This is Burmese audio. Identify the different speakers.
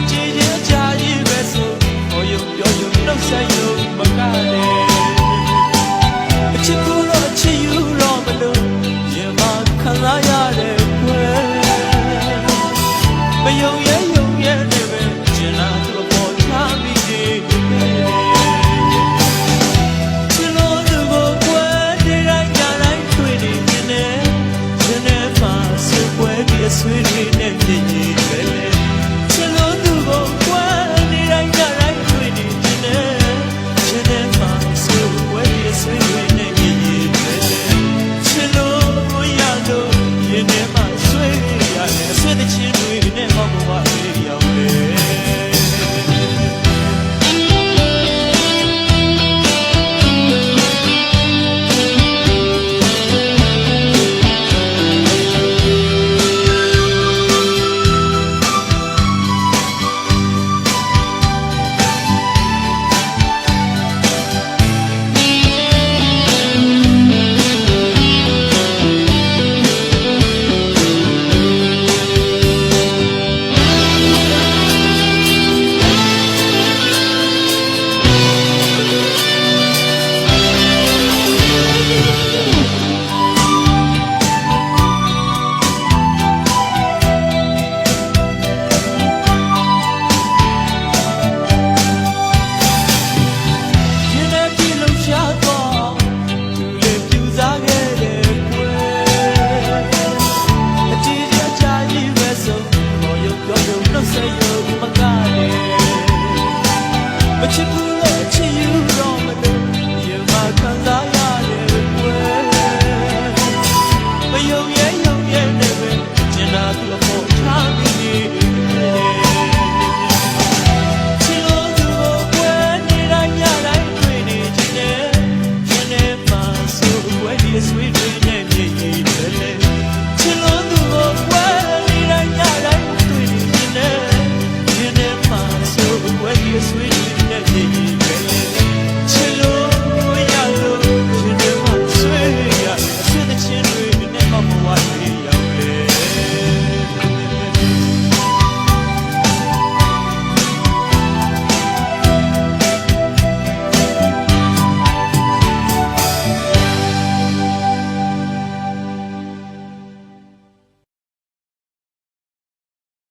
Speaker 1: အကြည်ချင်းကြာရည်ပဲဆိုဟောယုံပြောယုံနှုတ်ဆက်ယုံမကလည်းအချစ်ဘူးတော့အချစ်ယူတော့မလို့ရင်မခံစားရတယ်ကွယ်မယုံရဲ့ယုံရဲ့နေပဲကျင်လာသူ့ပေါ်ချပြီးဒီဆွေးတွေနဲ့ပြည့်ရည်ပဲလေ မချစ်ဘူး